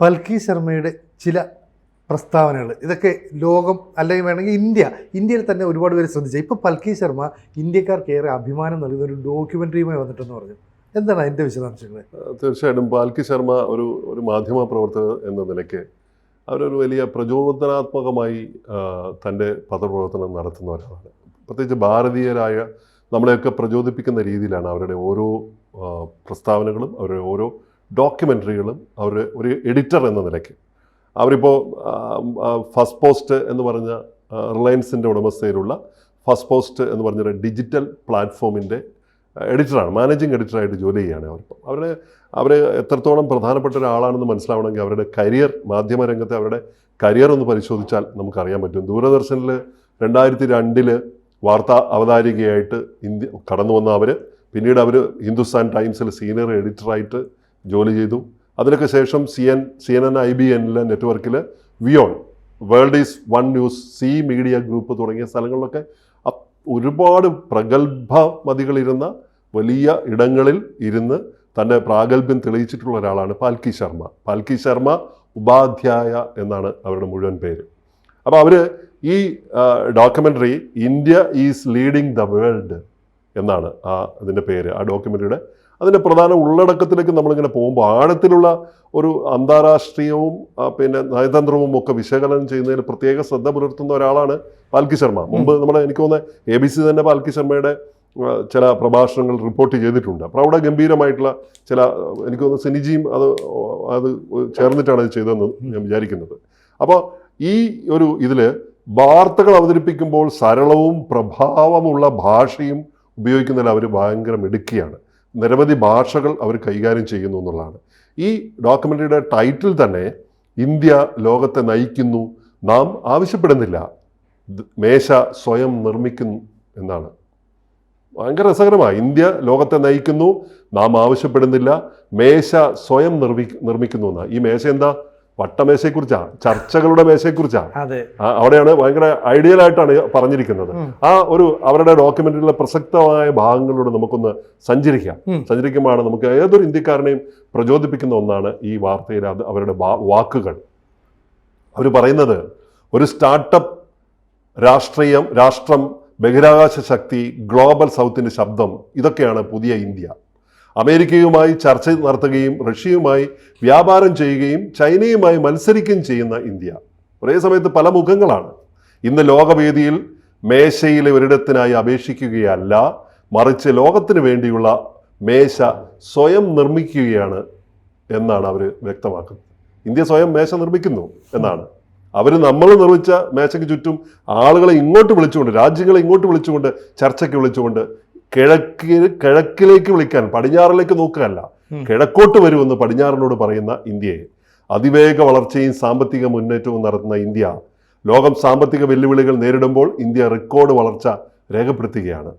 പൽക്കി ശർമ്മയുടെ ചില പ്രസ്താവനകൾ. ഇതൊക്കെ ലോകം അല്ലെങ്കിൽ വേണമെങ്കിൽ ഇന്ത്യ ഇന്ത്യയിൽ തന്നെ ഒരുപാട് പേര് ശ്രദ്ധിച്ചു. ഇപ്പോൾ പൽക്കി ശർമ്മ ഇന്ത്യക്കാർക്ക് ഏറെ അഭിമാനം നൽകുന്ന ഒരു ഡോക്യുമെന്ററിയുമായി വന്നിട്ടെന്ന് പറഞ്ഞു. എന്താണ് അതിന്റെ വിശദാംശങ്ങൾ തീർച്ചയായിട്ടും പാൽക്കി ശർമ്മ ഒരു ഒരു മാധ്യമ പ്രവർത്തകർ എന്ന നിലയ്ക്ക് അവരൊരു വലിയ പ്രചോദനാത്മകമായി തന്റെ പത്രപ്രവർത്തനം നടത്തുന്ന ഒരാളാണ്. പ്രത്യേകിച്ച് ഭാരതീയരായ നമ്മളെയൊക്കെ പ്രചോദിപ്പിക്കുന്ന രീതിയിലാണ് അവരുടെ ഓരോ പ്രസ്താവനകളും അവരുടെ ഓരോ ഡോക്യുമെന്ററികളും അവർ ഒരു എഡിറ്റർ എന്ന നിലയ്ക്ക്. അവരിപ്പോൾ ഫസ്റ്റ് പോസ്റ്റ് എന്ന് പറഞ്ഞ റിലയൻസിന്റെ ഉടമസ്ഥയിലുള്ള ഫസ്റ്റ് പോസ്റ്റ് എന്ന് പറഞ്ഞൊരു ഡിജിറ്റൽ പ്ലാറ്റ്ഫോമിന്റെ എഡിറ്ററാണ് മാനേജിങ് എഡിറ്ററായിട്ട് ജോലി ചെയ്യുകയാണ് അവരിപ്പോൾ അവരുടെ അവർ എത്രത്തോളം പ്രധാനപ്പെട്ട ഒരാളാണെന്ന് മനസ്സിലാവണമെങ്കിൽ അവരുടെ കരിയർ മാധ്യമ രംഗത്തെ അവരുടെ കരിയർ ഒന്ന് പരിശോധിച്ചാൽ നമുക്കറിയാൻ പറ്റും. ദൂരദർശനിൽ രണ്ടായിരത്തി രണ്ടിൽ വാർത്താ അവതാരികയായിട്ട് ഇന്ത്യ കടന്നു വന്ന അവർ പിന്നീട് അവർ ഹിന്ദുസ്ഥാൻ ടൈംസിൽ സീനിയർ എഡിറ്ററായിട്ട് ജോലി ചെയ്തു. അതിനൊക്കെ ശേഷം C N C N N I B എന്നിലെ നെറ്റ്വർക്കിൽ വിയോൺ world is one news Zee media group തുടങ്ങിയ സ്ഥലങ്ങളിലൊക്കെ ഒരുപാട് പ്രഗത്ഭമതികളിരുന്ന വലിയ ഇടങ്ങളിൽ ഇരുന്ന് തന്റെ പ്രാഗൽഭ്യം തെളിയിച്ചിട്ടുള്ള ഒരാളാണ് പാൽക്കി ശർമ്മ. പാൽക്കി ശർമ്മ ഉപാധ്യായ എന്നാണ് അവരുടെ മുഴുവൻ പേര്. അപ്പോൾ അവർ ഈ documentary India is leading the world എന്നാണ് ആ അതിന്റെ പേര് ആ ഡോക്യുമെന്ററിയുടെ. അതിന്റെ പ്രധാന ഉള്ളടക്കത്തിലേക്ക് നമ്മളിങ്ങനെ പോകുമ്പോൾ ആഴത്തിലുള്ള ഒരു അന്താരാഷ്ട്രീയവും പിന്നെ നയതന്ത്രവും ഒക്കെ വിശകലനം ചെയ്യുന്നതിൽ പ്രത്യേക ശ്രദ്ധ പുലർത്തുന്ന ഒരാളാണ് പാൽക്കി ശർമ്മ. മുമ്പ് നമ്മുടെ എനിക്ക് തോന്നുന്നത് എ ബി സി തന്നെ പാൽക്കി ശർമ്മയുടെ ചില പ്രഭാഷണങ്ങൾ റിപ്പോർട്ട് ചെയ്തിട്ടുണ്ട്. അപ്പോൾ അവിടെ ഗംഭീരമായിട്ടുള്ള ചില എനിക്ക് തോന്നുന്നു സിനിജിയും അത് അത് ചേർന്നിട്ടാണ് അത് ചെയ്തതെന്ന് ഞാൻ വിചാരിക്കുന്നത്. അപ്പോൾ ഈ ഒരു ഇതിൽ വാർത്തകൾ അവതരിപ്പിക്കുമ്പോൾ സരളവും പ്രഭാവമുള്ള ഭാഷയും ഉപയോഗിക്കുന്നതിൽ അവർ ഭയങ്കര മിടുക്കിയാണ്. നിരവധി ഭാഷകൾ അവർ കൈകാര്യം ചെയ്യുന്നു എന്നുള്ളതാണ്. ഈ ഡോക്യുമെന്ററിയുടെ ടൈറ്റിൽ തന്നെ ഇന്ത്യ ലോകത്തെ നയിക്കുന്നു. നാം ആവശ്യപ്പെടുന്നില്ല. മേശ സ്വയം നിർമ്മിക്കുന്നു എന്നാണ്. ഭയങ്കര രസകരമാണ് ഇന്ത്യ ലോകത്തെ നയിക്കുന്നു. നാം ആവശ്യപ്പെടുന്നില്ല. മേശ സ്വയം നിർമ്മി നിർമ്മിക്കുന്നു എന്നാണ്. ഈ മേശ എന്താ? വട്ടമേശയെക്കുറിച്ചാണ് ചർച്ചകളുടെ മേശയെക്കുറിച്ചാണ്. അവിടെയാണ് ഭയങ്കര ഐഡിയൽ ആയിട്ടാണ് പറഞ്ഞിരിക്കുന്നത്. ആ ഒരു അവരുടെ ഡോക്യുമെന്ററിയിലെ പ്രസക്തമായ ഭാഗങ്ങളിലൂടെ നമുക്കൊന്ന് സഞ്ചരിക്കാം. സഞ്ചരിക്കുമ്പോൾ സഞ്ചരിക്കുമ്പോഴാണ് നമുക്ക് ഏതൊരു ഇന്ത്യക്കാരനെയും പ്രചോദിപ്പിക്കുന്ന ഒന്നാണ് ഈ വാർത്തയിൽ അത് അവരുടെ വാക്കുകൾ. അവർ പറയുന്നത് ഒരു സ്റ്റാർട്ടപ്പ് രാഷ്ട്രീയം രാഷ്ട്രം ബഹിരാകാശ ശക്തി ഗ്ലോബൽ സൗത്തിന്റെ ശബ്ദം ഇതൊക്കെയാണ് പുതിയ ഇന്ത്യ. അമേരിക്കയുമായി ചർച്ച നടത്തുകയും റഷ്യയുമായി വ്യാപാരം ചെയ്യുകയും ചൈനയുമായി മത്സരിക്കുകയും ചെയ്യുന്ന ഇന്ത്യ. ഒരേ സമയത്ത് പല മുഖങ്ങളാണ്. ഇന്ന് ലോകവേദിയിൽ മേശയിലെ ഒരിടത്തിനായി അപേക്ഷിക്കുകയല്ല മറിച്ച് ലോകത്തിന് വേണ്ടിയുള്ള മേശ സ്വയം നിർമ്മിക്കുകയാണ് എന്നാണ് അവർ വ്യക്തമാക്കുന്നത്. ഇന്ത്യ സ്വയം മേശ നിർമ്മിക്കുന്നു എന്നാണ്. അവർ നമ്മൾ നിർമ്മിച്ച മേശയ്ക്ക് ചുറ്റും ആളുകളെ ഇങ്ങോട്ട് വിളിച്ചുകൊണ്ട് രാജ്യങ്ങളെ ഇങ്ങോട്ട് വിളിച്ചുകൊണ്ട് ചർച്ചയ്ക്ക് വിളിച്ചുകൊണ്ട് കിഴക്ക് കിഴക്കിലേക്ക് വിളിക്കാൻ പടിഞ്ഞാറിലേക്ക് നോക്കുകയല്ല. കിഴക്കോട്ട് വരുമെന്ന് പടിഞ്ഞാറിനോട് പറയുന്ന ഇന്ത്യയെ. അതിവേഗ വളർച്ചയും സാമ്പത്തിക മുന്നേറ്റവും നടത്തുന്ന ഇന്ത്യ. ലോകം സാമ്പത്തിക വെല്ലുവിളികൾ നേരിടുമ്പോൾ ഇന്ത്യ റെക്കോർഡ് വളർച്ച രേഖപ്പെടുത്തുകയാണ്.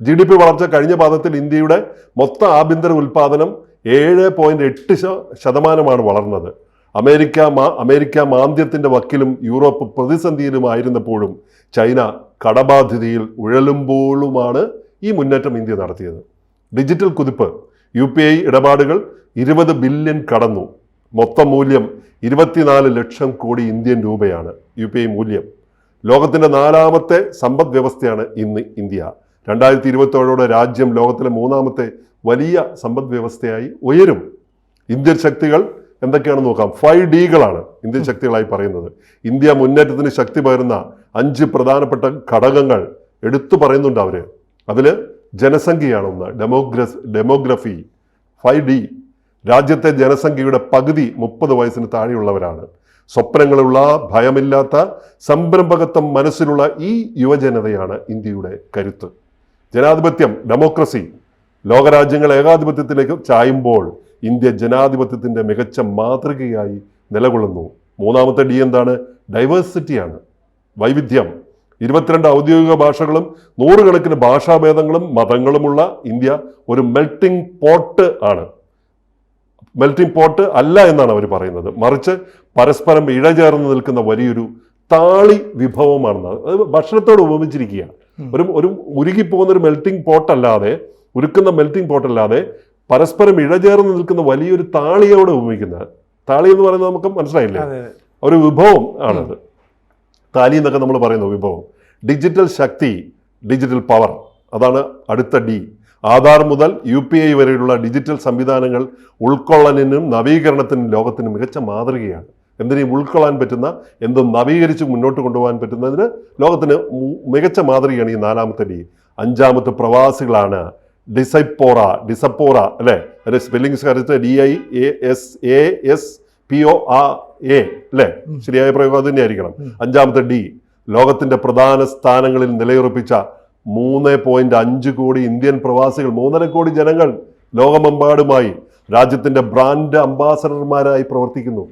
ജി ഡി പി വളർച്ച കഴിഞ്ഞ പാദത്തിൽ ഇന്ത്യയുടെ മൊത്ത ആഭ്യന്തര ഉൽപാദനം ഏഴ് പോയിന്റ് എട്ട് ശതമാനമാണ് വളർന്നത്. അമേരിക്ക മാ അമേരിക്ക മാന്ദ്യത്തിന്റെ വക്കിലും യൂറോപ്പ് പ്രതിസന്ധിയിലുമായിരുന്നപ്പോഴും ചൈന കടബാധ്യതയിൽ ഉഴലുമ്പോഴുമാണ് ഈ മുന്നേറ്റം ഇന്ത്യ നടത്തിയത്. ഡിജിറ്റൽ കുതിപ്പ് യു പി ഐ ഇടപാടുകൾ ഇരുപത് ബില്യൺ കടന്നു. മൊത്തം മൂല്യം ഇരുപത്തിനാല് ലക്ഷം കോടി ഇന്ത്യൻ രൂപയാണ് യു പി ഐ മൂല്യം. ലോകത്തിന്റെ നാലാമത്തെ സമ്പദ് വ്യവസ്ഥയാണ് ഇന്ന് ഇന്ത്യ. രണ്ടായിരത്തി ഇരുപത്തോടെ രാജ്യം ലോകത്തിലെ മൂന്നാമത്തെ വലിയ സമ്പദ് വ്യവസ്ഥയായി ഉയരും. ഇന്ത്യൻ ശക്തികൾ എന്തൊക്കെയാണെന്ന് നോക്കാം. ഫൈവ് ഡികളാണ് ഇന്ത്യൻ ശക്തികളായി പറയുന്നത്. ഇന്ത്യ മുന്നേറ്റത്തിന് ശക്തി പകരുന്ന അഞ്ച് പ്രധാനപ്പെട്ട ഘടകങ്ങൾ എടുത്തു പറയുന്നുണ്ട് അവർ അതിൽ ജനസംഖ്യയാണ് ഒന്ന് ഡെമോഗ്രസ് ഡെമോഗ്രഫി ഫൈവ് ഡി രാജ്യത്തെ ജനസംഖ്യയുടെ പകുതി മുപ്പത് വയസ്സിന് താഴെയുള്ളവരാണ്. സ്വപ്നങ്ങളുള്ള ഭയമില്ലാത്ത സംരംഭകത്വം മനസ്സിലുള്ള ഈ യുവജനതയാണ് ഇന്ത്യയുടെ കരുത്ത്. ജനാധിപത്യം ഡെമോക്രസി ലോകരാജ്യങ്ങൾ ഏകാധിപത്യത്തിലേക്ക് ചായുമ്പോൾ ഇന്ത്യ ജനാധിപത്യത്തിന്റെ മികച്ച മാതൃകയായി നിലകൊള്ളുന്നു. മൂന്നാമത്തെ ഡി എന്താണ്? ഡൈവേഴ്സിറ്റിയാണ് വൈവിധ്യം. ഇരുപത്തിരണ്ട് ഔദ്യോഗിക ഭാഷകളും നൂറുകണക്കിന് ഭാഷാഭേദങ്ങളും മതങ്ങളുമുള്ള ഇന്ത്യ ഒരു മെൽട്ടിംഗ് പോട്ട് ആണ്. മെൽറ്റിംഗ് പോട്ട് അല്ല എന്നാണ് അവർ പറയുന്നത്. മറിച്ച് പരസ്പരം ഇഴചേർന്ന് നിൽക്കുന്ന വലിയൊരു താളി വിഭവമാണെന്ന് അത് ഭക്ഷണത്തോട് ഉപമിച്ചിരിക്കുക ഒരു ഒരു ഉരുകിപ്പോകുന്ന ഒരു മെൽറ്റിംഗ് പോട്ടല്ലാതെ ഉരുക്കുന്ന മെൽറ്റിംഗ് പോട്ടല്ലാതെ പരസ്പരം ഇഴചേർന്ന് നിൽക്കുന്ന വലിയൊരു താളിയോട് ഉപമിക്കുന്നത്. താളി എന്ന് പറയുന്നത് നമുക്ക് മനസ്സിലായില്ലേ? ഒരു വിഭവം ആണത്. താലി എന്നൊക്കെ നമ്മൾ പറയുന്ന വിഭവം ഡിജിറ്റൽ ശക്തി ഡിജിറ്റൽ പവർ അതാണ് അടുത്ത ഡി ആധാർ മുതൽ യു പി ഐ വരെയുള്ള ഡിജിറ്റൽ സംവിധാനങ്ങൾ ഉൾക്കൊള്ളലിനും നവീകരണത്തിനും ലോകത്തിന് മികച്ച മാതൃകയാണ്. എന്തിനേയും ഉൾക്കൊള്ളാൻ പറ്റുന്ന എന്തും നവീകരിച്ച് മുന്നോട്ട് കൊണ്ടുപോകാൻ പറ്റുന്നതിന് ലോകത്തിന് മികച്ച മാതൃകയാണ് ഈ നാലാമത്തെ ഡി അഞ്ചാമത്തെ പ്രവാസികളാണ്. ഡിസൈപ്പോറ ഡിസപ്പോറ അല്ലേ? അതിന്റെ സ്പെല്ലിങ്സ് കാര്യത്തിൽ D I A S A S P O ആ എ അല്ലേ ശരിയായ പ്രയോഗം അത് തന്നെയായിരിക്കണം. അഞ്ചാമത്തെ ഡി. ലോകത്തിന്റെ പ്രധാന സ്ഥാനങ്ങളിൽ നിലയുറപ്പിച്ച മൂന്ന് പോയിന്റ് അഞ്ച് കോടി ഇന്ത്യൻ പ്രവാസികൾ മൂന്നര കോടി ജനങ്ങൾ ലോകമെമ്പാടുമായി രാജ്യത്തിന്റെ ബ്രാൻഡ് അംബാസഡർമാരായി പ്രവർത്തിക്കുന്നു.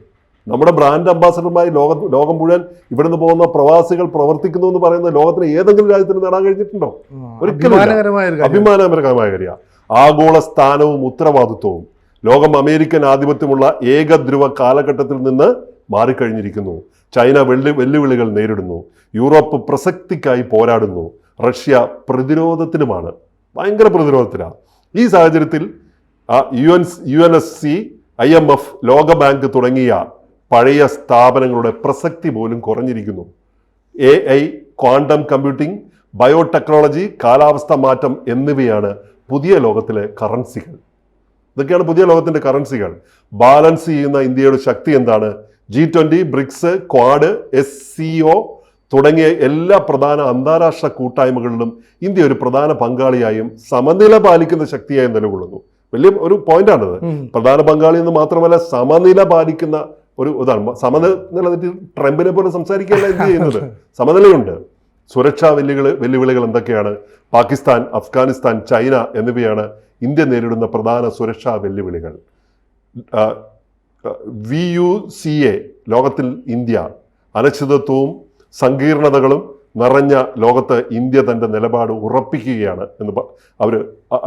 നമ്മുടെ ബ്രാൻഡ് അംബാസഡർമാരായി ലോക ലോകം മുഴുവൻ ഇവിടുന്ന് പോകുന്ന പ്രവാസികൾ പ്രവർത്തിക്കുന്നു എന്ന് പറയുന്നത് ലോകത്തിന് ഏതെങ്കിലും രാജ്യത്തിന് നേടാൻ കഴിഞ്ഞിട്ടുണ്ടോ? ഒരിക്കലും. അഭിമാനകരമായ ഒരു കാര്യം. അഭിമാനകരമായ കാര്യ ആഗോള സ്ഥാനവും ഉത്തരവാദിത്വവും. ലോകം അമേരിക്കൻ ആധിപത്യമുള്ള ഏകധ്രുവ കാലഘട്ടത്തിൽ നിന്ന് മാറിക്കഴിഞ്ഞിരിക്കുന്നു. ചൈന വെള്ളി വെല്ലുവിളികൾ നേരിടുന്നു. യൂറോപ്പ് പ്രസക്തിക്കായി പോരാടുന്നു. റഷ്യ പ്രതിരോധത്തിലുമാണ് ഭയങ്കര പ്രതിരോധത്തിലാണ് ഈ സാഹചര്യത്തിൽ U N U N S C I M F ലോകബാങ്ക് തുടങ്ങിയ പഴയ സ്ഥാപനങ്ങളുടെ പ്രസക്തി പോലും കുറഞ്ഞിരിക്കുന്നു. A I quantum computing biotechnology കാലാവസ്ഥ മാറ്റം എന്നിവയാണ് പുതിയ ലോകത്തിലെ കറൻസികൾ. ഇതൊക്കെയാണ് പുതിയ ലോകത്തിന്റെ കറൻസികൾ ബാലൻസ് ചെയ്യുന്ന ഇന്ത്യയുടെ ശക്തി എന്താണ്? G twenty BRICS Quad S C O തുടങ്ങിയ എല്ലാ പ്രധാന അന്താരാഷ്ട്ര കൂട്ടായ്മകളിലും ഇന്ത്യ ഒരു പ്രധാന പങ്കാളിയായും സമനില പാലിക്കുന്ന ശക്തിയായും നിലകൊള്ളുന്നു. വലിയ ഒരു പോയിന്റാണിത്. പ്രധാന പങ്കാളി എന്ന് മാത്രമല്ല സമനില പാലിക്കുന്ന ഒരു ഇതാണ്. സമനില ട്രംപിനെ പോലെ സംസാരിക്കുകയല്ല ഇന്ത്യ ചെയ്യുന്നത്. സമനിലയുണ്ട്. സുരക്ഷാ വെല്ലുവിളികൾ വെല്ലുവിളികൾ എന്തൊക്കെയാണ്? പാകിസ്ഥാൻ അഫ്ഗാനിസ്ഥാൻ ചൈന എന്നിവയാണ് ഇന്ത്യ നേരിടുന്ന പ്രധാന സുരക്ഷാ വെല്ലുവിളികൾ. വി യു സി എ ലോകത്തിൽ ഇന്ത്യ അനിശ്ചിതത്വവും സങ്കീർണതകളും നിറഞ്ഞ ലോകത്ത് ഇന്ത്യ തന്റെ നിലപാട് ഉറപ്പിക്കുകയാണ് എന്ന് അവർ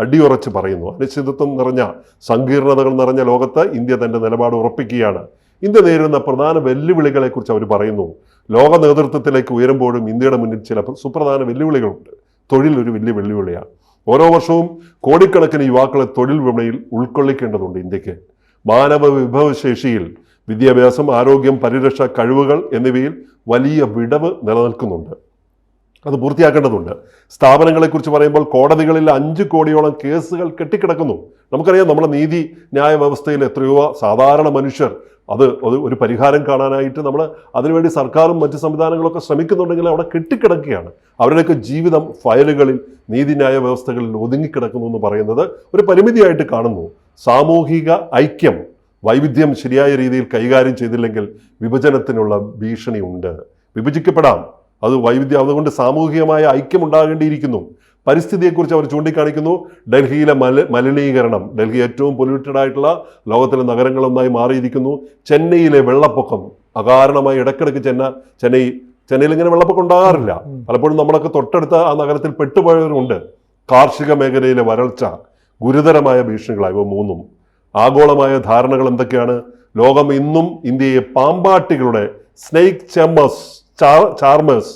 അടിയുറച്ച് പറയുന്നു. അനിശ്ചിതത്വം നിറഞ്ഞ സങ്കീർണതകൾ നിറഞ്ഞ ലോകത്ത് ഇന്ത്യ തന്റെ നിലപാട് ഉറപ്പിക്കുകയാണ്. ഇന്ത്യ നേരിടുന്ന പ്രധാന വെല്ലുവിളികളെക്കുറിച്ച് അവർ പറയുന്നു. ലോക നേതൃത്വത്തിലേക്ക് ഉയരുമ്പോഴും ഇന്ത്യയുടെ മുന്നിൽ ചില സുപ്രധാന വെല്ലുവിളികളുണ്ട്. തൊഴിൽ ഒരു വലിയ വെല്ലുവിളിയാണ്. ഓരോ വർഷവും കോടിക്കണക്കിന് യുവാക്കളെ തൊഴിൽ വിപണിയിൽ ഉൾക്കൊള്ളിക്കേണ്ടതുണ്ട് ഇന്ത്യയ്ക്ക്. മാനവ വിഭവശേഷിയിൽ വിദ്യാഭ്യാസം ആരോഗ്യം പരിരക്ഷ കഴിവുകൾ എന്നിവയിൽ വലിയ വിടവ് നിലനിൽക്കുന്നുണ്ട്. അത് പൂർത്തിയാക്കേണ്ടതുണ്ട്. സ്ഥാപനങ്ങളെക്കുറിച്ച് പറയുമ്പോൾ കോടതികളിൽ അഞ്ച് കോടിയോളം കേസുകൾ കെട്ടിക്കിടക്കുന്നു. നമുക്കറിയാം നമ്മുടെ നീതി ന്യായ വ്യവസ്ഥയിൽ എത്രയോ സാധാരണ മനുഷ്യർ അത് ഒരു പരിഹാരം കാണാനായിട്ട് നമ്മൾ അതിനുവേണ്ടി സർക്കാരും മറ്റ് സംവിധാനങ്ങളൊക്കെ ശ്രമിക്കുന്നുണ്ടെങ്കിൽ അവിടെ കെട്ടിക്കിടക്കുകയാണ്. അവരുടെയൊക്കെ ജീവിതം ഫയലുകളിൽ നീതിന്യായ വ്യവസ്ഥകളിൽ ഒതുങ്ങിക്കിടക്കുന്നു എന്ന് പറയുന്നത് ഒരു പരിമിതിയായിട്ട് കാണുന്നു. സാമൂഹിക ഐക്യം വൈവിധ്യം ശരിയായ രീതിയിൽ കൈകാര്യം ചെയ്തില്ലെങ്കിൽ വിഭജനത്തിനുള്ള ഭീഷണിയുണ്ട്. വിഭജിക്കപ്പെടാം. അത് വൈവിധ്യം അതുകൊണ്ട് സാമൂഹികമായ ഐക്യം ഉണ്ടാകേണ്ടിയിരിക്കുന്നു പരിസ്ഥിതിയെക്കുറിച്ച് അവർ ചൂണ്ടിക്കാണിക്കുന്നു. ഡൽഹിയിലെ മല മലിനീകരണം ഡൽഹി ഏറ്റവും പൊല്യൂട്ടഡ് ആയിട്ടുള്ള ലോകത്തിലെ നഗരങ്ങളൊന്നായി മാറിയിരിക്കുന്നു. ചെന്നൈയിലെ വെള്ളപ്പൊക്കം അകാരണമായി ഇടയ്ക്കിടയ്ക്ക് ചെന്ന ചെന്നൈ ചെന്നൈയിൽ ഇങ്ങനെ വെള്ളപ്പൊക്കം ഉണ്ടാകാറില്ല. പലപ്പോഴും നമ്മളൊക്കെ തൊട്ടടുത്ത ആ നഗരത്തിൽ പെട്ടുപോയവരുണ്ട് കാർഷിക മേഖലയിലെ വരൾച്ച ഗുരുതരമായ ഭീഷണികളായി. ഇവ മൂന്നും ആഗോളമായ ധാരണകൾ എന്തൊക്കെയാണ്? ലോകം ഇന്നും ഇന്ത്യയെ പാമ്പാട്ടികളുടെ സ്നേക് ചെമ്മസ് ചാർമേഴ്സ്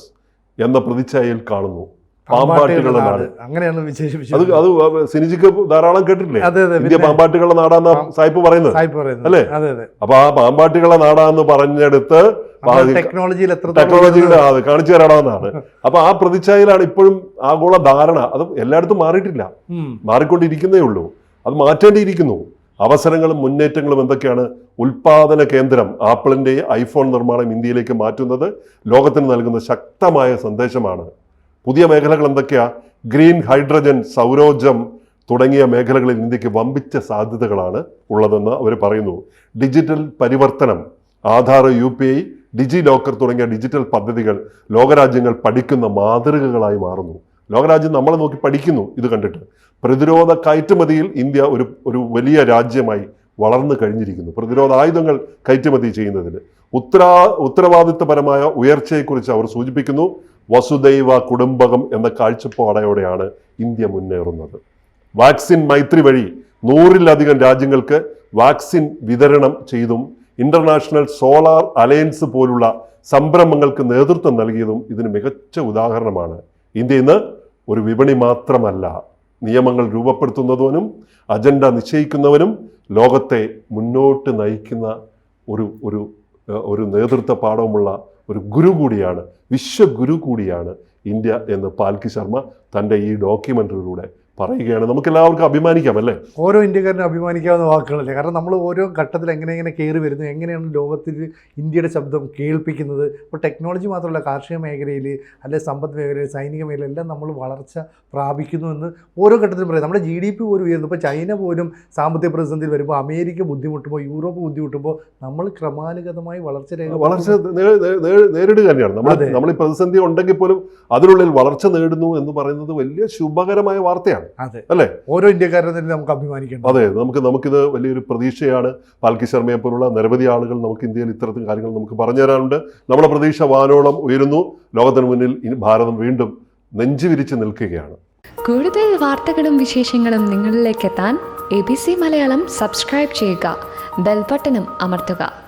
എന്ന പ്രതിച്ഛായയിൽ കാണുന്നു. പാമ്പാട്ടികളുടെ നാട്. അങ്ങനെയാണ് അത് വിശേഷിപ്പിച്ചത് അത് സിനിജിക്ക് ധാരാളം കേട്ടിട്ടില്ലേ? ഇന്ത്യ പാമ്പാട്ടികളുടെ നാടാന്ന സായിപ്പ് പറയുന്നത്. അല്ലേ? അപ്പൊ ആ പാമ്പാട്ടികളുടെ നാടാന്ന് പറഞ്ഞെടുത്ത് ടെക്നോളജിയിൽ ടെക്നോളജിയുടെ അത് കാണിച്ചു തരാണെന്നാണ് അപ്പൊ ആ പ്രതിച്ഛായയിലാണ് ഇപ്പോഴും ആഗോള ധാരണ. അത് എല്ലായിടത്തും മാറിയിട്ടില്ല. മാറിക്കൊണ്ടിരിക്കുന്നേ ഉള്ളൂ. അത് മാറ്റേണ്ടിയിരിക്കുന്നു. അവസരങ്ങളും മുന്നേറ്റങ്ങളും എന്തൊക്കെയാണ്? ഉൽപാദന കേന്ദ്രം ആപ്പിളിന്റെ ഐഫോൺ നിർമ്മാണം ഇന്ത്യയിലേക്ക് മാറ്റുന്നത് ലോകത്തിന് നൽകുന്ന ശക്തമായ സന്ദേശമാണ്. പുതിയ മേഖലകൾ എന്തൊക്കെയാ? ഗ്രീൻ ഹൈഡ്രജൻ സൗരോർജം തുടങ്ങിയ മേഖലകളിൽ ഇന്ത്യയ്ക്ക് വമ്പിച്ച സാധ്യതകളാണ് ഉള്ളതെന്ന് അവർ പറയുന്നു. ഡിജിറ്റൽ പരിവർത്തനം Aadhaar U P I DigiLocker തുടങ്ങിയ ഡിജിറ്റൽ പദ്ധതികൾ ലോകരാജ്യങ്ങൾ പഠിക്കുന്ന മാതൃകകളായി മാറുന്നു. ലോകരാജ്യം നമ്മളെ നോക്കി പഠിക്കുന്നു ഇത് കണ്ടിട്ട്. പ്രതിരോധ കയറ്റുമതിയിൽ ഇന്ത്യ ഒരു ഒരു വലിയ രാജ്യമായി വളർന്നു കഴിഞ്ഞിരിക്കുന്നു. പ്രതിരോധ ആയുധങ്ങൾ കയറ്റുമതി ചെയ്യുന്നതിന്. ഉത്തരാ ഉത്തരവാദിത്വപരമായ ഉയർച്ചയെക്കുറിച്ച് അവർ സൂചിപ്പിക്കുന്നു. വസുദൈവ കുടുംബകം എന്ന കാഴ്ചപ്പാടയോടെയാണ് ഇന്ത്യ മുന്നേറുന്നത്. വാക്സിൻ മൈത്രി വഴി നൂറിലധികം രാജ്യങ്ങൾക്ക് വാക്സിൻ വിതരണം ചെയ്തും ഇന്റർനാഷണൽ സോളാർ അലയൻസ് പോലുള്ള സംരംഭങ്ങൾക്ക് നേതൃത്വം നൽകിയതും ഇതിന് മികച്ച ഉദാഹരണമാണ്. ഇന്ത്യ ഇന്ന് ഒരു വിപണി മാത്രമല്ല. നിയമങ്ങൾ രൂപപ്പെടുത്തുന്നവനും അജണ്ട നിശ്ചയിക്കുന്നവനും ലോകത്തെ മുന്നോട്ട് നയിക്കുന്ന ഒരു ഒരു ഒരു നേതൃത്വ പാഠവുമുള്ള ഒരു ഗുരു കൂടിയാണ് വിശ്വഗുരു കൂടിയാണ് ഇന്ത്യ എന്ന് പാൽക്കി ശർമ്മ തന്റെ ഈ ഡോക്യുമെന്ററിയിലൂടെ പറയുകയാണ്. നമുക്ക് എല്ലാവർക്കും അഭിമാനിക്കാം അല്ലേ ഓരോ ഇന്ത്യക്കാരനും അഭിമാനിക്കാവുന്ന വാക്കുകളല്ലേ? കാരണം നമ്മൾ ഓരോ ഘട്ടത്തിൽ എങ്ങനെ എങ്ങനെ കയറി വരുന്നു എങ്ങനെയാണ് ലോകത്തിൽ ഇന്ത്യയുടെ ശബ്ദം കേൾപ്പിക്കുന്നത്? ഇപ്പോൾ ടെക്നോളജി മാത്രമല്ല കാർഷിക മേഖലയിൽ അല്ലെ സമ്പദ് മേഖലയിൽ സൈനിക മേഖല എല്ലാം നമ്മൾ വളർച്ച പ്രാപിക്കുന്നു എന്ന് ഓരോ ഘട്ടത്തിലും പറയും. നമ്മുടെ ജി ഡി പി പോലും ഉയർന്നു. ഇപ്പോൾ ചൈന പോലും സാമ്പത്തിക പ്രതിസന്ധിയിൽ വരുമ്പോൾ അമേരിക്ക ബുദ്ധിമുട്ടുമ്പോൾ യൂറോപ്പ് ബുദ്ധിമുട്ടുമ്പോൾ നമ്മൾ ക്രമാനുഗതമായി വളർച്ച രേഖ വളർച്ച നേരിടുക തന്നെയാണ്. നമ്മൾ. നമ്മൾ ഈ പ്രതിസന്ധി ഉണ്ടെങ്കിൽ പോലും അതിനുള്ളിൽ വളർച്ച നേടുന്നു എന്ന് പറയുന്നത് വലിയ ശുഭകരമായ വാർത്തയാണ്. അതെ. അല്ലേ? ഓരോ ഇന്ത്യക്കാരനും തന്നെ നമുക്ക് അഭിമാനിക്കണം അതെ നമുക്ക് നമുക്കിത് വലിയൊരു പ്രതീക്ഷയാണ്. പാൽക്കി ശർമ്മയെ പോലുള്ള നിരവധി ആളുകൾ നമുക്ക് ഇന്ത്യയിൽ ഇത്തരത്തിൽ കാര്യങ്ങൾ നമുക്ക് പറഞ്ഞു തരാനുണ്ട് നമ്മുടെ പ്രതീക്ഷ വാനോളം ഉയരുന്നു. ലോകത്തിന് മുന്നിൽ ഇനി ഭാരതം വീണ്ടും നെഞ്ചു വിരിച്ച് നിൽക്കുകയാണ്. കൂടുതൽ വാർത്തകളും വിശേഷങ്ങളും നിങ്ങളിലേക്ക് എത്താൻ A B C Malayalam subscribe ചെയ്യുക. ബെൽബട്ടനും അമർത്തുക.